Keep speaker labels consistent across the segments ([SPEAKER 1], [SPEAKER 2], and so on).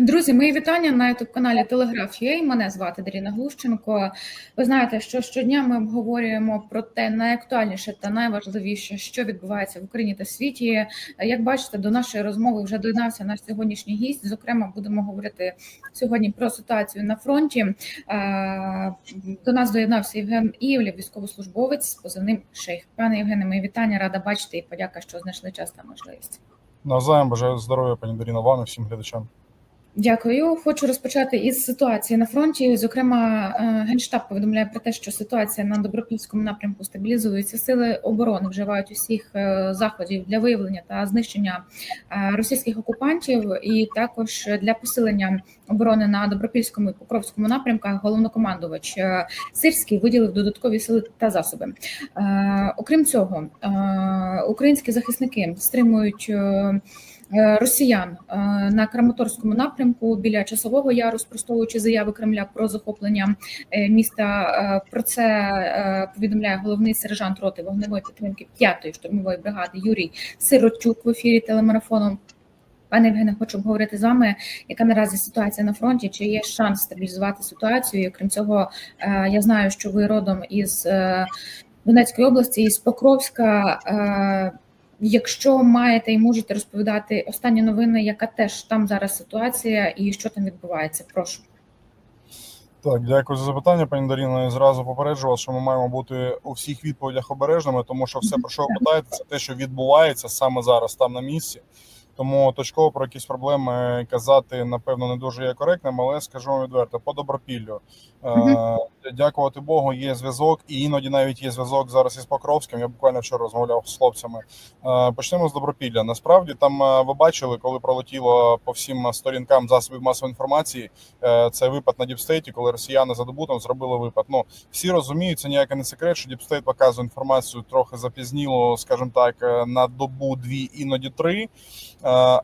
[SPEAKER 1] Друзі, мої вітання на youtube каналі Телеграф.ua. Мене звати Даріна Глущенко. Ви знаєте, що щодня ми обговорюємо про те найактуальніше та найважливіше, що відбувається в Україні та світі. Як бачите, до нашої розмови вже доєднався наш сьогоднішній гість. Зокрема, будемо говорити сьогодні про ситуацію на фронті. Е, До нас доєднався Євген Ієвлів, військовослужбовець з позивним шейх. Пане Євгене, мої вітання, рада бачити і подяка, що знайшли час та можливість.
[SPEAKER 2] Навзаєм бажаю здоров'я, пані Даріна, вам і всім глядачам.
[SPEAKER 1] Дякую. Хочу розпочати із ситуації на фронті. Зокрема, е, генштаб повідомляє про те, що ситуація на добропільському напрямку стабілізується. Сили оборони вживають усіх е, заходів для виявлення та знищення е, російських окупантів, і також для посилення оборони на добропільському і покровському напрямках. Головнокомандувач Сирський виділив додаткові сили та засоби. Окрім цього, українські захисники стримують. Е, Росіян е, на Краматорському напрямку біля часового яру, спростовуючи заяви Кремля про захоплення е, міста. Про це повідомляє головний сержант роти вогневої підтримки 5-ї штурмової бригади Юрій Сиротюк в ефірі телемарафону. Пане Євгене, хочу обговорити з вами, яка наразі ситуація на фронті. Чи є шанс стабілізувати ситуацію? Крім цього, я знаю, що ви родом із Донецької області, із Покровська. Якщо маєте і можете розповідати останні новини, яка теж там зараз ситуація і що там відбувається? Прошу.
[SPEAKER 2] Так, дякую за запитання, пані Даріно. І зразу попереджу вас, що ми маємо бути у всіх відповідях обережними, тому що все, про що ви питаєте, це те, що відбувається саме зараз там на місці. Тому точково про якісь проблеми казати, напевно, не дуже є коректним, але скажу вам відверто, по добропіллю. Е, Дякувати Богу, є зв'язок, і іноді навіть є зв'язок зараз із Покровським. Я буквально вчора розмовляв з хлопцями. Е, Почнемо з добропілля. Насправді там е, ви бачили, коли пролетіло по всім сторінкам засобів масової інформації. Це випад на Діпстейті, коли росіяни за добу там зробили випад. Ну всі розуміють, це ніяке не секрет, що Діпстейт показує інформацію трохи запізніло, скажімо так, на добу, дві, іноді три.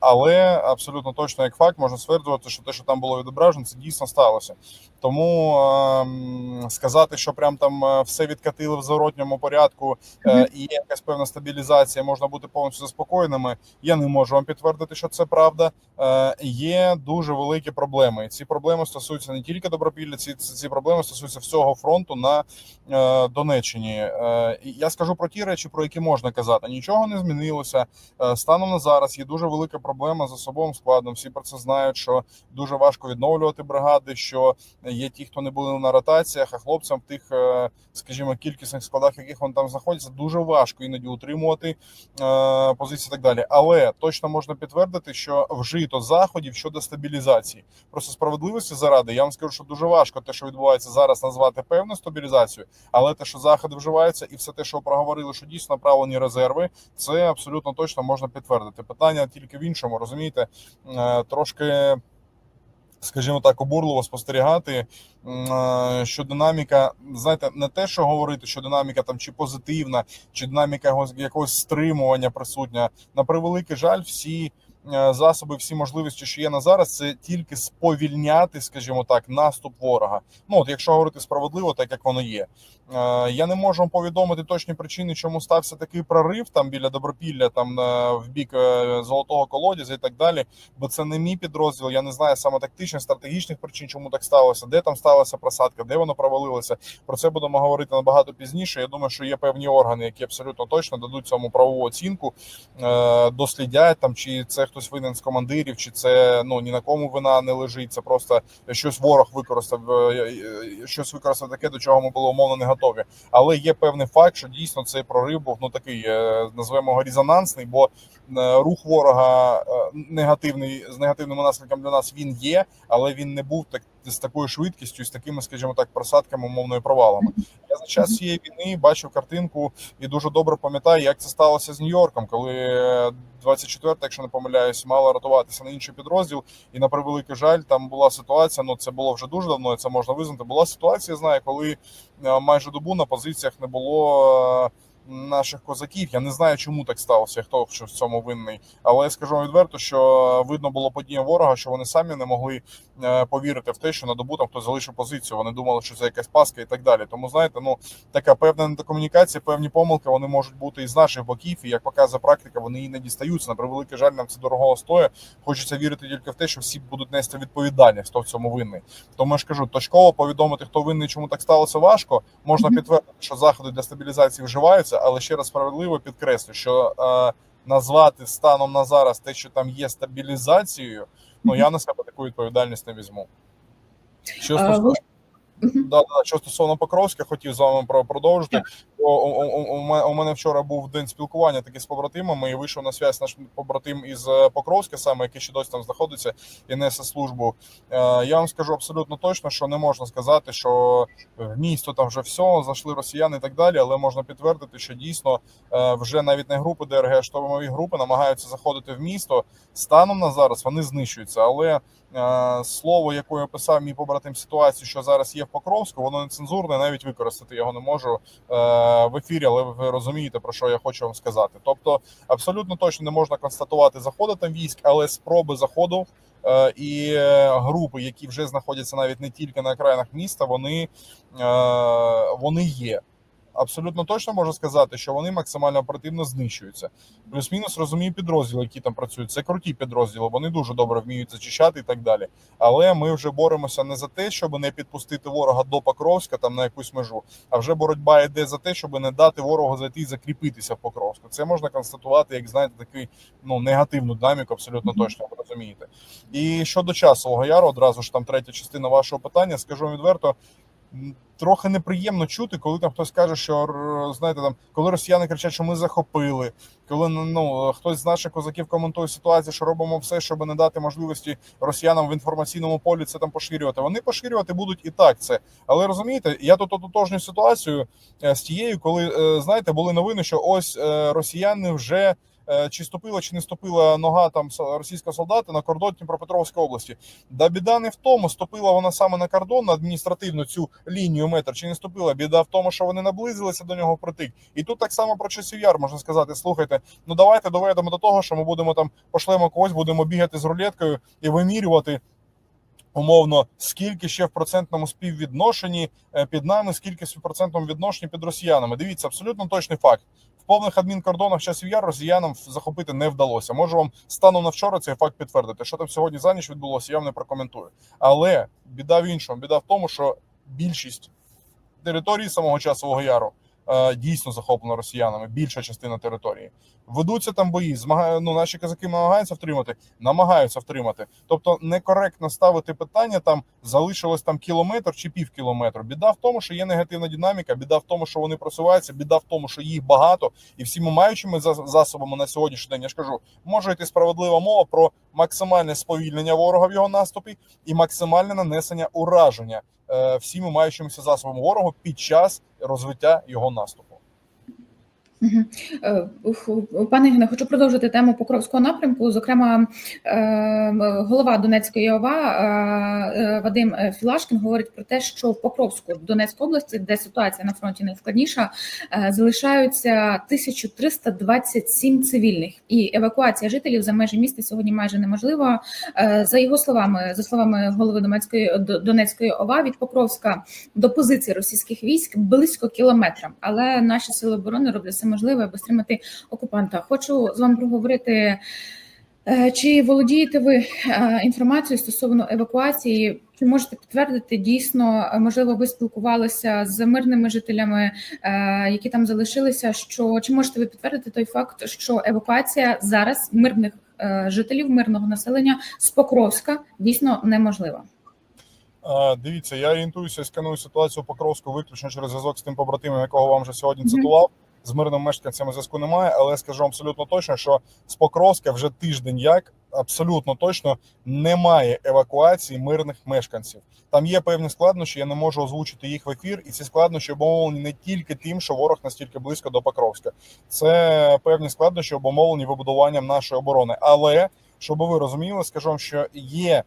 [SPEAKER 2] Але абсолютно точно як факт можна стверджувати, що те, що там було відображено, це дійсно сталося. Тому ем, сказати, що прям там е, все відкатили в зворотньому порядку е, і якась певна стабілізація, можна бути повністю заспокоєними. Я не можу вам підтвердити, що це правда. Е, Є дуже великі проблеми. І ці проблеми стосуються не тільки добропілля, ці, ці проблеми стосуються всього фронту на Донеччині. Я скажу про ті речі, про які можна казати. Нічого не змінилося. Станом на зараз є дуже велика проблема з особовим складом. Всі про це знають, що дуже важко відновлювати бригади. що Є ті, хто не були на ротаціях, а хлопцям в тих, е, скажімо, кількісних складах, яких вони там знаходяться, дуже важко іноді утримувати е, позиції і так далі. Але точно можна підтвердити, що вжито заходів щодо стабілізації. Просто справедливості заради. Я вам скажу, що дуже важко те, що відбувається зараз, назвати певну стабілізацію, але те, що заходи вживаються, і все те, що проговорили, що дійсно направлені резерви, це абсолютно точно можна підтвердити. Питання тільки в іншому, розумієте, Е, трошки скажімо так, обурливо спостерігати, е, що динаміка, знаєте, не те, що говорити, що динаміка там чи позитивна, чи динаміка якогось, стримування присутня. На превеликий жаль, всі е, засоби, всі можливості, що є на зараз, це тільки сповільняти, скажімо так, наступ ворога. Ну от якщо говорити справедливо, так як воно є. Е, Я не можу повідомити точні причини, чому стався такий прорив там біля добропілля, там е, в бік е, золотого колодязя і так далі. Бо це не мій підрозділ. Я не знаю саме тактичних, стратегічних причин, чому так сталося, де там сталася просадка, де воно провалилося. Про це будемо говорити набагато пізніше. Я думаю, що є певні органи, які абсолютно точно дадуть цьому правову оцінку, дослідять там, чи це хтось винен з командирів, чи це ну ні на кому вина не лежить. Це просто щось ворог використав, щось використав таке, до чого ми були умовно не готові. Але є певний факт, що дійсно цей прорив був ну такий, е, назвемо його резонансний, бо е, рух ворога е, негативний з негативними наслідками для нас він є, але він не був так з такою швидкістю, з такими, скажімо так, просадками, умовною провалами. Я за час цієї війни бачив картинку і дуже добре пам'ятаю, як це сталося з Нью-Йорком, коли 24, якщо не помиляюсь, мала рятуватися на інший підрозділ. І на превеликий жаль, там була ситуація. Ну це було вже дуже давно. і Це можна визнати. Була ситуація, знаю, коли е, майже добу на позиціях не було. Наших козаків. Я не знаю, чому так сталося, хто в цьому винний. Але я скажу вам відверто, що видно було подія ворога, що вони самі не могли е, повірити в те, що на добу там хтось залишив позицію. Вони думали, що це якась паска і так далі. Тому знаєте, ну така певна недокомунікація, певні помилки вони можуть бути і з наших боків. І як показує практика, вони іноді стаються. На превеликий жаль, нам це дорого стоїть. Хочеться вірити тільки в те, що всі будуть нести відповідальність, хто в цьому винний. Тому я ж кажу, точково повідомити, хто винний, чому так сталося, важко. Можна підтвердити, що заходи для стабілізації вживаються, але ще раз справедливо підкреслю, що е, назвати станом на зараз те, що там є стабілізацією, ну я на себе таку відповідальність не візьму. Що стосується
[SPEAKER 1] ви- Мгм.
[SPEAKER 2] Да, да, що стосовно Покровська, хотів з вами про- продовжити. У, у, у, у мене вчора був день спілкування таки з побратимами, і вийшов на зв'язь наш побратим із е, Покровська, саме який ще досі там знаходиться і несе службу. Е, я вам скажу абсолютно точно, що не можна сказати, що в місто там вже все, зайшли росіяни і так далі, але можна підтвердити, що дійсно е, вже навіть не групи ДРГ, а штурмові групи намагаються заходити в місто. Станом на зараз вони знищуються, але е, слово, яке я писав мій побратим ситуацію, що зараз є в Покровську, воно нецензурне, навіть використати його не можу е, в ефірі, але ви розумієте про що я хочу вам сказати. Тобто, абсолютно точно не можна констатувати заходи там військ, але спроби заходу. е, І е, групи, які вже знаходяться навіть не тільки на окраїнах міста, вони, вони є. Абсолютно точно можу сказати, що вони максимально оперативно знищуються. Плюс-мінус розумію підрозділи, які там працюють. Це круті підрозділи, вони дуже добре вміють зачищати і так далі. Але ми вже боремося не за те, щоб не підпустити ворога до Покровська там на якусь межу, а вже боротьба йде за те, щоб не дати ворогу зайти і закріпитися в Покровську. Це можна констатувати, як знаєте, такий ну негативну динаміку, абсолютно точно ви розумієте. І щодо часового яру, одразу ж там третя частина вашого питання, скажу відверто. Трохи неприємно чути, коли там хтось каже, що знаєте, там коли росіяни кричать, що ми захопили, коли ну хтось з наших козаків коментує ситуацію, що робимо все, щоб не дати можливості росіянам в інформаційному полі це там поширювати. Вони поширювати будуть і так це. Але розумієте, я тут ототожнюю ситуацію е, з тією, коли е, знаєте, були новини, що ось е, росіяни вже. Е, Чи ступила, чи не ступила нога там російського солдата на кордон Дніпропетровської області? Да біда не в тому, ступила вона саме на кордон на адміністративну цю лінію метр, чи не ступила. Біда в тому, що вони наблизилися до нього впритик. І тут так само про часів яр можна сказати: слухайте, ну давайте доведемо до того, що ми будемо там пошлемо когось, будемо бігати з рулеткою і вимірювати. Умовно, скільки ще в процентному співвідношенні е, під нами, скільки в процентному відношенні під росіянами. Дивіться, абсолютно точний факт. Повних адмінкордонах часів яр росіянам захопити не вдалося. Можу вам станом на вчора цей факт підтвердити. Що там сьогодні за ніч відбулося, я вам не прокоментую. Але біда в іншому. Біда в тому, що більшість території самого часового яру дійсно захоплена росіянами. Більша частина території. Ведуться там бої, змагає, ну, наші казаки намагаються втримати, намагаються втримати. Тобто некоректно ставити питання там залишилось там кілометр чи пів кілометру. Біда в тому, що є негативна динаміка, біда в тому, що вони просуваються, біда в тому, що їх багато, і всіми маючими зас- засобами на сьогоднішній день я ж кажу, може йти справедлива мова про максимальне сповільнення ворога в його наступі і максимальне нанесення ураження е, всіми маючимися засобами ворогу під час розвиття його наступу.
[SPEAKER 1] Е, Пане Ігне, хочу продовжити тему Покровського напрямку. Зокрема, е, голова Донецької ОВА е, Вадим Філашкін говорить про те, що в Покровську Донецької області, де ситуація на фронті найскладніша, залишаються 1327 цивільних, і евакуація жителів за межі міста сьогодні майже неможлива. За його словами, за словами голови Донецької Донецької ОВА, від Покровська до позиції російських військ близько кілометра, але наші сили оборони роблять все можливе, аби стримати окупанта. Хочу з вами проговорити. е, Чи володієте ви е, інформацією стосовно евакуації? Чи можете підтвердити дійсно, е, можливо, ви спілкувалися з мирними жителями, які там залишилися? Що чи можете ви підтвердити той факт, що евакуація зараз мирних жителів, мирного населення з Покровська дійсно неможлива?
[SPEAKER 2] Дивіться, я орієнтуюся і сканую ситуацію по Покровську виключно через зв'язок з тим побратимом, якого вам вже сьогодні цитував. З мирними мешканцями зв'язку немає, але скажу абсолютно точно, що з Покровська вже тиждень як абсолютно точно немає евакуації мирних мешканців. Там є певні складнощі, я не можу озвучити їх в ефір, і ці складнощі обумовлені не тільки тим, що ворог настільки близько до Покровська. Це певні складнощі обумовлені вибудуванням нашої оборони. Але щоб ви розуміли, скажу що є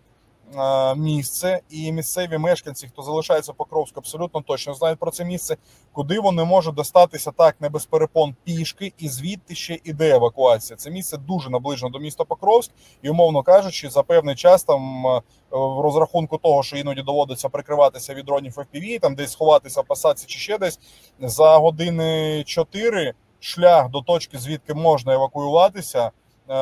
[SPEAKER 2] місце, і місцеві мешканці, хто залишається Покровську, абсолютно точно знають про це місце, куди вони можуть достатися так не без перепон пішки, і звідти ще іде евакуація. Це місце дуже наближено до міста Покровськ, і умовно кажучи, за певний час там е, в розрахунку того, що іноді доводиться прикриватися від дронів FPV, там десь сховатися в пасаці чи ще десь за години 4 шлях до точки, звідки можна евакуюватися. Е,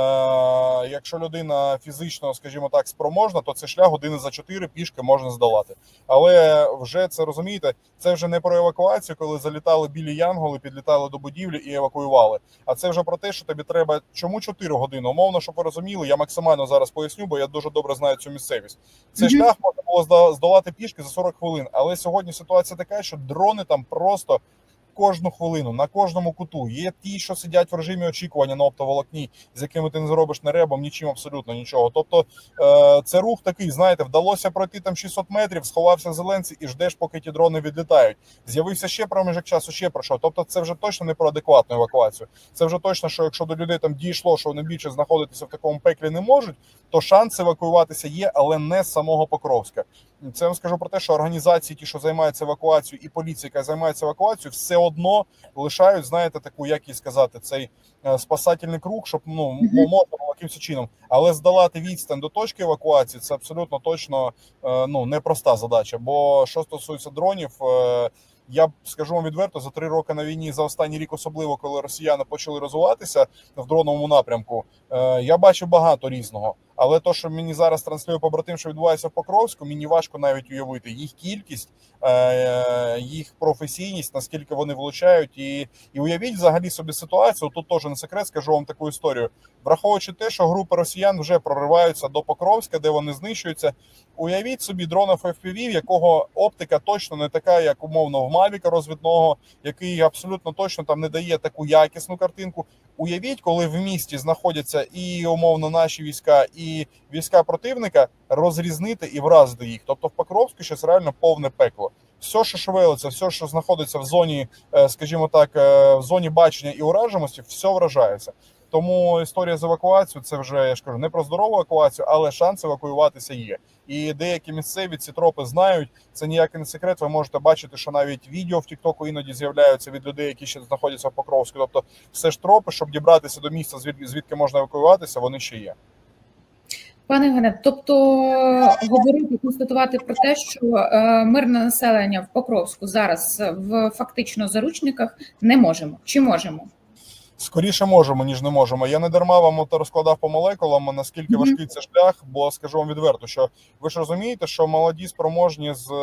[SPEAKER 2] якщо людина фізично, скажімо так, спроможна, то це шлях години за 4 пішки можна здолати. Але вже це розумієте, це вже не про евакуацію, коли залітали білі янголи, підлітали до будівлі і евакуювали. А це вже про те, що тобі треба чому 4 години. Умовно, щоб ви розуміли, я максимально зараз поясню, бо я дуже добре знаю цю місцевість. Цей
[SPEAKER 1] Мгм.
[SPEAKER 2] шлях можна було здолати пішки за 40 хвилин. Але сьогодні ситуація така, що дрони там просто кожну хвилину на кожному куту. Є ті, що сидять в режимі очікування на оптоволокні, з якими ти не зробиш не ребом, нічим абсолютно нічого. Тобто е, це рух такий, знаєте, вдалося пройти там 600 метрів, сховався зеленці і ждеш, поки ті дрони відлітають. З'явився ще проміжок часу, ще пройшов. Тобто, це вже точно не про адекватну евакуацію. Це вже точно, що якщо до людей там дійшло, що вони більше знаходитися в такому пеклі не можуть, то шанс евакуюватися є, але не з самого Покровська. Це я вам скажу про те, що організації, ті, що займаються евакуацією, і поліція, яка займається евакуацією, все одно лишають, знаєте, таку, як і сказати, цей е, спасательний круг, щоб ну можна було якимось чином. Але здолати відстань до точки евакуації це абсолютно точно е, ну непроста задача. Бо що стосується дронів. е, Я скажу вам відверто, за три роки на війні за останній рік, особливо коли росіяни почали розвиватися в дроновому напрямку, я бачив багато різного. Але то, що мені зараз транслює побратим, що відбувається в Покровську, мені важко навіть уявити їх кількість, е, їх професійність, наскільки вони влучають, і, і уявіть взагалі собі ситуацію. Тут теж не секрет, скажу вам таку історію. Враховуючи те, що групи росіян вже прориваються до Покровська, де вони знищуються. Уявіть собі дронів FPV, якого оптика точно не така, як умовно в Мавіка розвідного, який абсолютно точно там не дає таку якісну картинку. Уявіть, коли в місті знаходяться і умовно наші війська, і війська противника, розрізнити і вразити їх. Тобто в Покровську щось реально повне пекло. Все, що шевелиться, все, що знаходиться в зоні, е, скажімо так, е, в зоні бачення і ураженості, все вражається. Тому історія з евакуацією це вже я ж кажу не про здорову евакуацію, але шанс евакуюватися є. І деякі місцеві ці тропи знають. Це ніякий не секрет. Ви можете бачити, що навіть відео в Тіктоку іноді з'являються від людей, які ще знаходяться в Покровську. Тобто, все ж тропи, щоб дібратися до місця, звідки звідки можна евакуюватися, вони ще є.
[SPEAKER 1] Пане Євгене, тобто говорити, констатувати про те, що е, мирне населення в Покровську зараз в фактично заручниках не можемо. Чи можемо?
[SPEAKER 2] Скоріше можемо, ніж не можемо. Я не дарма вам от розкладав по молекулам, наскільки важкий це шлях, бо скажу вам відверто, що ви ж розумієте, що молоді спроможні з е,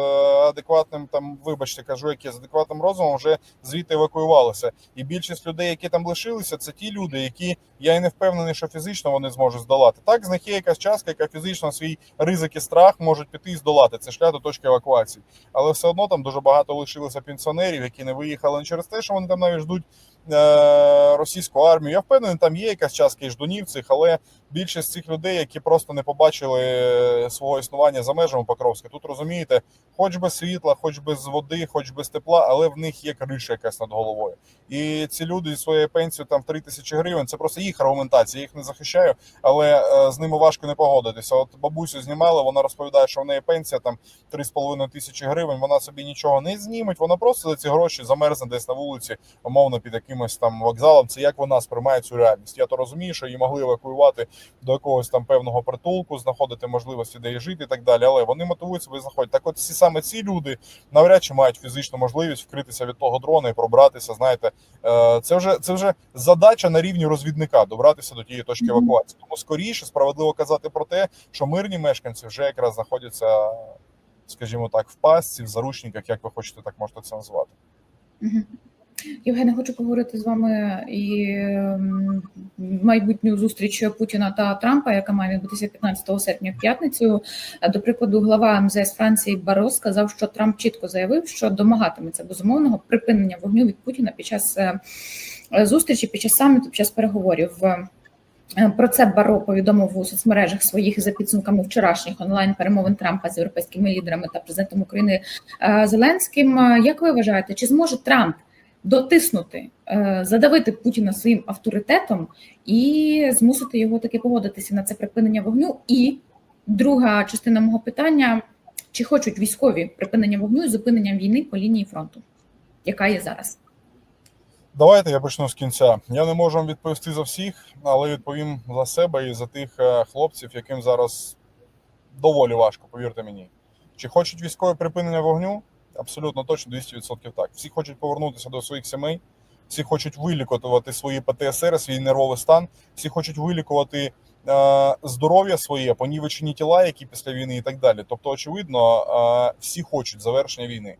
[SPEAKER 2] адекватним там, вибачте, кажу, які з адекватним розумом вже звідти евакуювалися. І більшість людей, які там лишилися, це ті люди, які я і не впевнений, що фізично вони зможуть здолати. Так, з них є якась частка, яка фізично свій ризик і страх можуть піти і здолати. Це шлях до точки евакуації. Але все одно там дуже багато лишилося пенсіонерів, які не виїхали не через те, що вони там навіть ждуть російську армію. Я впевнений, там є якась частка і ждунів цих, але більшість цих людей, які просто не побачили е, свого існування за межами Покровська. Тут розумієте, хоч без світла, хоч без води, хоч без тепла, але в них є криша якась над головою. І ці люди зі своєю пенсією там в 3 тисячі гривень. Це просто їх аргументація. Я їх не захищаю, але е, з ними важко не погодитися. От бабусю знімали, вона розповідає, що в неї пенсія там 3,5 тисячі гривень. Вона собі нічого не зніметь. Вона просто за ці гроші замерзне десь на вулиці, умовно під якимось там вокзалом. Це як вона сприймає цю реальність. Я то розумію, що її могли евакуювати до якогось там певного притулку, знаходити можливості, де їй жити і так далі. Але вони мотивують себе і знаходять. Так, от ці саме ці люди навряд чи мають фізичну можливість вкритися від того дрона і пробратися. Знаєте, е, це вже це вже задача на рівні розвідника добратися до тієї точки евакуації. Тому скоріше справедливо казати про те, що мирні мешканці вже якраз знаходяться, скажімо так, в пастці, в заручниках, як ви хочете, так можете це назвати.
[SPEAKER 1] Євгене, хочу поговорити з вами і ем, майбутню зустріч Путіна та Трампа, яка має відбутися 15 серпня в п'ятницю. До прикладу, глава МЗС Франції Баро сказав, що Трамп чітко заявив, що домагатиметься безумовного припинення вогню від Путіна під час е, зустрічі, під час саміту, під час переговорів. Е, Про це Баро повідомив у соцмережах своїх за підсумками вчорашніх онлайн перемовин Трампа з європейськими лідерами та президентом України е, Зеленським. Як ви вважаєте, чи зможе Трамп дотиснути, е, задавити Путіна своїм авторитетом і змусити його таки погодитися на це припинення вогню і друга частина мого питання: чи хочуть військові припинення вогню і зупинення війни по лінії фронту, яка є зараз?
[SPEAKER 2] Давайте я почну з кінця. Я не можу вам відповісти за всіх, але відповім за себе і за тих е, хлопців, яким зараз доволі важко, повірте мені. Чи хочуть військове припинення вогню? Абсолютно точно 200% так. Всі хочуть повернутися до своїх сімей, всі хочуть вилікувати свої ПТСР, свій нервовий стан, всі хочуть вилікувати е, здоров'я своє, понівечені тіла, які після війни і так далі. Тобто, очевидно, е, всі хочуть завершення війни.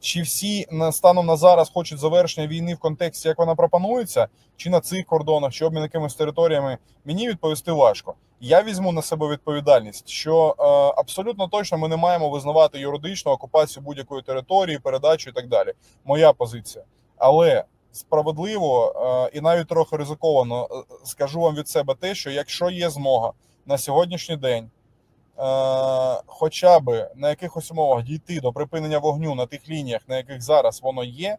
[SPEAKER 2] Чи всі станом на зараз хочуть завершення війни в контексті, як вона пропонується, чи на цих кордонах, чи обмін якимись територіями, мені відповісти важко. Я візьму на себе відповідальність, що е, абсолютно точно ми не маємо визнавати юридичну окупацію будь-якої території, передачу і так далі. Моя позиція. Але справедливо е, і навіть трохи ризиковано е, скажу вам від себе те, що якщо є змога на сьогоднішній день е, хоча б на якихось умовах дійти до припинення вогню на тих лініях, на яких зараз воно є,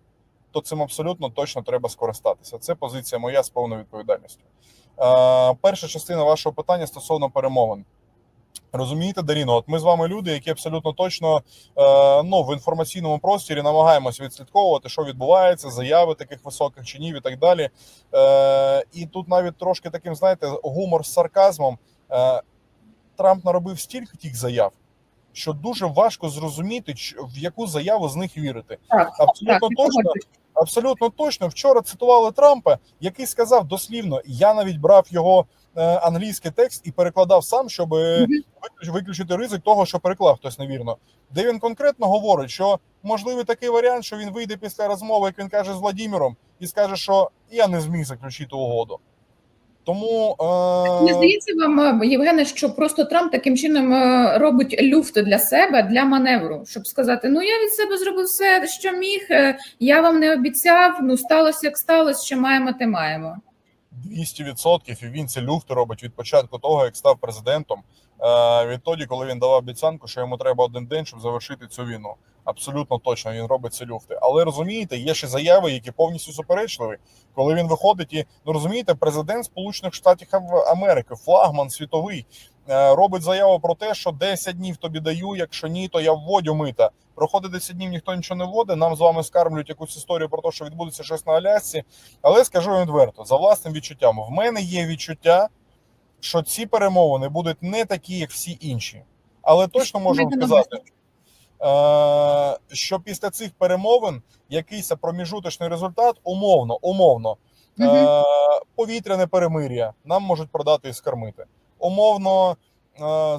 [SPEAKER 2] то цим абсолютно точно треба скористатися. Це позиція моя з повною відповідальністю. Е, перша частина вашого питання стосовно перемовин. Розумієте, Даріно, от ми з вами люди, які абсолютно точно е, ну, в інформаційному просторі намагаємося відслідковувати, що відбувається, заяви таких високих чинів і так далі. Е, і тут навіть трошки таким, знаєте, гумор з сарказмом. Трамп наробив стільки тих заяв, що дуже важко зрозуміти, в яку заяву з них вірити.
[SPEAKER 1] Так,
[SPEAKER 2] Абсолютно
[SPEAKER 1] так,
[SPEAKER 2] точно, абсолютно точно. Вчора цитували Трампа, який сказав дослівно: я навіть брав його е, англійський текст і перекладав сам, щоб е, виключити ризик того, що переклав хтось невірно. Де він конкретно говорить, що можливий такий варіант, що він вийде після розмови, як він каже з Владіміром, і скаже, що я не зміг заключити угоду. Тому
[SPEAKER 1] Не
[SPEAKER 2] е,
[SPEAKER 1] здається вам, е, Євгене, що просто Трамп таким чином е, робить люфт для себе для маневру, щоб сказати: ну я від себе зробив все, що міг. е, Я вам не обіцяв. Ну сталося як сталося, що маємо, те маємо.
[SPEAKER 2] 200% і він ці люфти робить від початку того, як став президентом. Відтоді, коли він давав обіцянку, що йому треба один день, щоб завершити цю війну. Абсолютно точно він робить ці люфти. Але розумієте, є ще заяви, які повністю суперечливі. Коли він виходить і ну розумієте, президент Сполучених Штатів Ам- Америки, флагман світовий, е, робить заяву про те, що 10 днів тобі даю, якщо ні, то я вводю мита. Проходить 10 днів, ніхто нічого не вводить. Нам з вами скармлюють якусь історію про те, що відбудеться щось на Алясці. Але скажу вам відверто, за власним відчуттям, в мене є відчуття, що ці перемовини будуть не такі, як всі інші. Але точно можу сказати, що після цих перемовин якийсь проміжуточний результат, умовно, умовно, е, повітряне перемир'я нам можуть продати і скормити. Умовно е,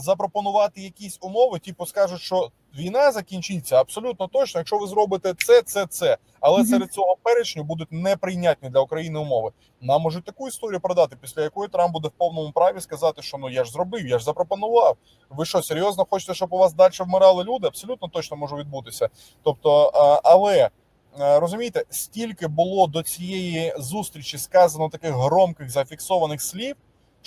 [SPEAKER 2] запропонувати якісь умови, типу скажуть, що війна закінчиться абсолютно точно, якщо ви зробите це, це, це. Але серед цього перечню будуть неприйнятні для України умови. Нам можуть таку історію продати, після якої Трамп буде в повному праві сказати, що ну я ж зробив, я ж запропонував. Ви що, серйозно хочете, щоб у вас далі вмирали люди? Абсолютно точно може відбутися. Тобто, але. е, Розумієте, стільки було до цієї зустрічі сказано таких громких зафіксованих слів,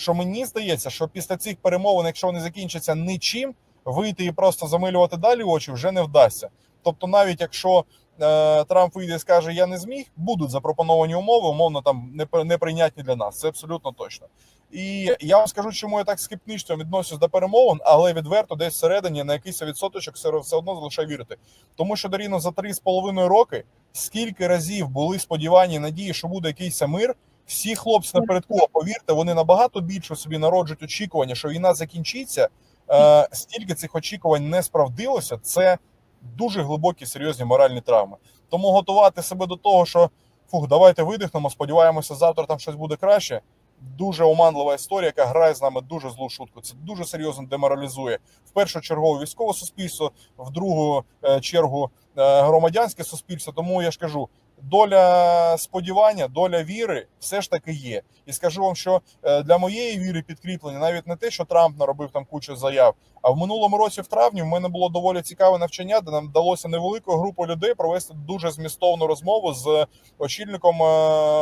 [SPEAKER 2] що мені здається, що після цих перемовин, якщо вони закінчаться нічим, вийти і просто замилювати далі очі вже не вдасться. Тобто, навіть якщо е, Трамп вийде і скаже, я не зміг, будуть запропоновані умови, умовно там неприйнятні для нас. Це абсолютно точно. І я вам скажу, чому я так скептично відношусь до перемовин, але відверто десь всередині на якийсь відсоточок все, одно залишаю вірити. Тому що Даріно за три з половиною роки скільки разів були сподівання і надії, що буде якийсь мир. Всі хлопці напередку, повірте, вони набагато більше собі народжують очікування, що війна закінчиться. Е, стільки цих очікувань не справдилося. Це дуже глибокі серйозні моральні травми. Тому готувати себе до того, що фух, давайте видихнемо, сподіваємося, завтра там щось буде краще. Дуже оманлива історія, яка грає з нами дуже злу шутку. Це дуже серйозно деморалізує в першу чергу військове суспільство, в другу е, чергу е, громадянське суспільство. Тому я ж кажу, доля сподівання, доля віри все ж таки є. І скажу вам, що е, для моєї віри підкріплення навіть не те, що Трамп наробив там кучу заяв. А в минулому році, в травні, в мене було доволі цікаве навчання, де нам вдалося невеликою групою людей провести дуже змістовну розмову з очільником е,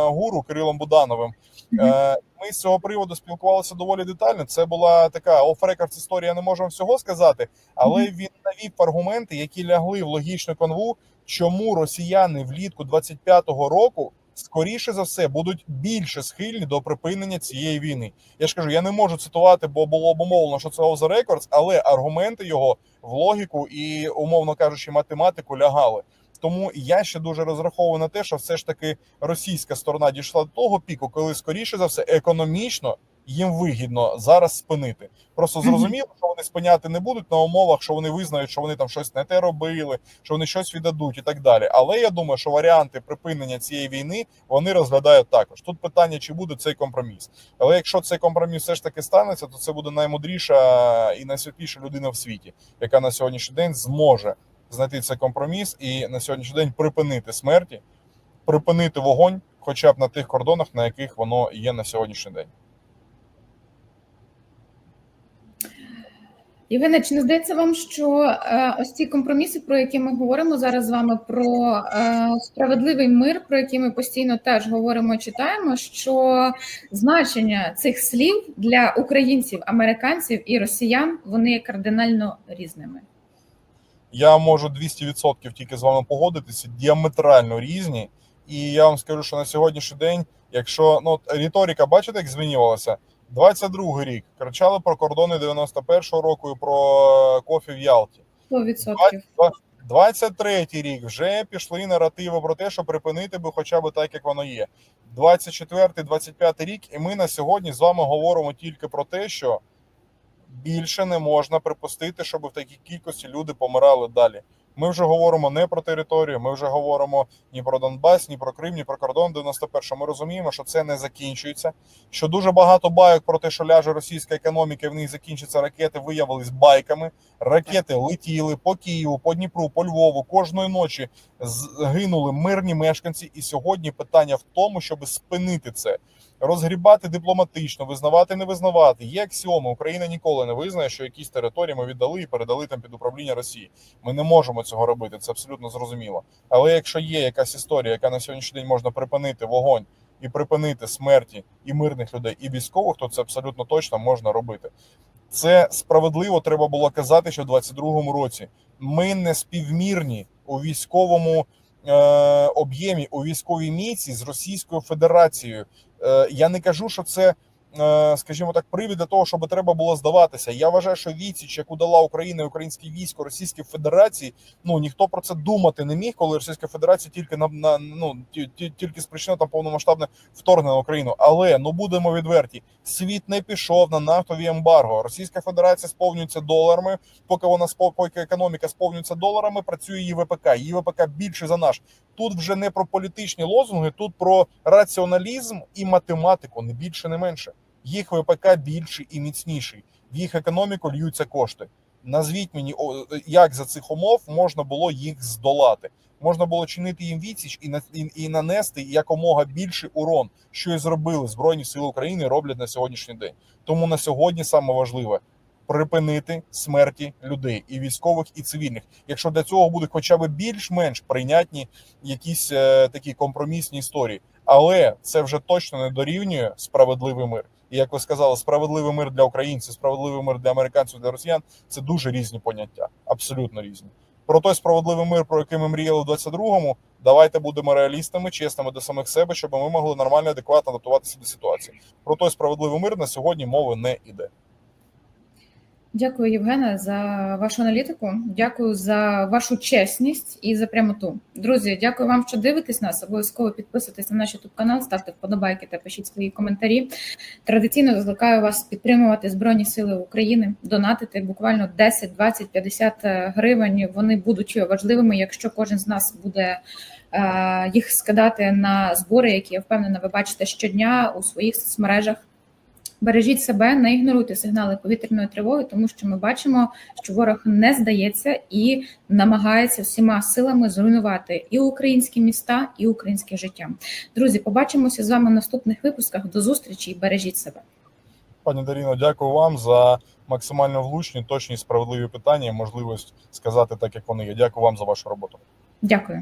[SPEAKER 2] гуру Кирилом Будановим. Е, Ми з цього приводу спілкувалися доволі детально. Це була така оф-рекорд історія, не можемо всього сказати, але він навів аргументи, які лягли в логічну канву, чому росіяни влітку 25-го року скоріше за все будуть більше схильні до припинення цієї війни. Я ж кажу, я не можу цитувати, бо було обумовлено, що це the records, але аргументи його в логіку і, умовно кажучи, математику лягали. Тому я ще дуже розраховую на те, що все ж таки російська сторона дійшла до того піку, коли скоріше за все економічно їм вигідно зараз спинити. Просто зрозуміло, що вони спиняти не будуть на умовах, що вони визнають, що вони там щось не те робили, що вони щось віддадуть і так далі. Але я думаю, що варіанти припинення цієї війни вони розглядають також. Тут питання, чи буде цей компроміс. Але якщо цей компроміс все ж таки станеться, то це буде наймудріша і найсвітліша людина в світі, яка на сьогоднішній день зможе знайти цей компроміс і на сьогоднішній день припинити смерті, припинити вогонь, хоча б на тих кордонах, на яких воно є на сьогоднішній день.
[SPEAKER 1] Євгене, чи не здається вам, що е, ось ці компроміси, про які ми говоримо зараз з вами, про е, справедливий мир, про який ми постійно теж говоримо, і читаємо, що значення цих слів для українців, американців і росіян вони кардинально різними?
[SPEAKER 2] Я можу 200% тільки з вами погодитися, діаметрально різні. І я вам скажу, що на сьогоднішній день, якщо ну риторика, бачите, як змінювалася? 22 рік кричали про кордони 91-го року і про кофі в Ялті.
[SPEAKER 1] 100%.
[SPEAKER 2] 23-й рік вже пішли наративи про те, що припинити би хоча б так, як воно є. 24-й, 25-й рік, і ми на сьогодні з вами говоримо тільки про те, що більше не можна припустити, щоб в такій кількості люди помирали далі. Ми вже говоримо не про територію, ми вже говоримо ні про Донбас, ні про Крим, ні про кордон 91 Ми розуміємо, що це не закінчується. Що дуже багато байок про те, що ляже російська економіка, в них закінчаться ракети, виявились байками. Ракети летіли по Києву, по Дніпру, по Львову. Кожної ночі згинули мирні мешканці. І сьогодні питання в тому, щоб спинити це, розгрібати дипломатично, визнавати, не визнавати. Є аксіоми. Україна ніколи не визнає, що якісь території ми віддали і передали там під управління Росії. Ми не можемо цього робити. Це абсолютно зрозуміло. Але якщо є якась історія, яка на сьогоднішній день можна припинити вогонь і припинити смерті і мирних людей, і військових, то це абсолютно точно можна робити. Це справедливо треба було казати, що в 22-му році ми не співмірні у військовому об'ємі, у військовій міці з Російською Федерацією. Е, я не кажу, що це. Е, Скажімо так, привід для того, щоб треба було здаватися. Я вважаю, що відсіч, яку дала Україна і українське військо Російській Федерації, ну ніхто про це думати не міг, коли Російська Федерація тільки на, на ну ті- ті- тільки спричинила там повномасштабне вторгнення на Україну. Але ну будемо відверті, світ не пішов на нафтові ембарго. Російська Федерація сповнюється доларами. Поки вона поки економіка сповнюється доларами, працює її ВПК. Її ВПК більше за наш. Тут вже не про політичні лозунги, тут про раціоналізм і математику, не більше, не менше. Їх ВПК більший і міцніший. В їх економіку льються кошти. Назвіть мені, як за цих умов можна було їх здолати. Можна було чинити їм відсіч і і, і нанести якомога більший урон, що і зробили Збройні Сили України, роблять на сьогоднішній день. Тому на сьогодні саме важливе припинити смерті людей і військових, і цивільних. Якщо для цього будуть хоча б більш-менш прийнятні якісь е, такі компромісні історії, але це вже точно не дорівнює справедливий мир. І як ви сказали, справедливий мир для українців, справедливий мир для американців, для росіян це дуже різні поняття, абсолютно різні. Про той справедливий мир, про який ми мріяли в 22-му, давайте будемо реалістами, чесними до самих себе, щоб ми могли нормально, адекватно адаптуватися до ситуації. Про той справедливий мир на сьогодні мови не йде.
[SPEAKER 1] Дякую, Євгене, за вашу аналітику. Дякую за вашу чесність і за прямоту. Друзі, дякую вам, що дивитесь нас. Обов'язково підписуйтесь на наш youtube канал, ставте вподобайки та пишіть свої коментарі. Традиційно закликаю вас підтримувати Збройні Сили України, донатити буквально 10, 20, 50 гривень. Вони будуть важливими, якщо кожен з нас буде е, їх скидати на збори, які я впевнена, ви бачите щодня у своїх соцмережах. Бережіть себе, не ігноруйте сигнали повітряної тривоги, тому що ми бачимо, що ворог не здається і намагається всіма силами зруйнувати і українські міста, і українське життя. Друзі, побачимося з вами в наступних випусках. До зустрічі і бережіть себе.
[SPEAKER 2] Пані Даріно, дякую вам за максимально влучні, точні, справедливі питання і можливість сказати так, як вони є. Дякую вам за вашу роботу.
[SPEAKER 1] Дякую.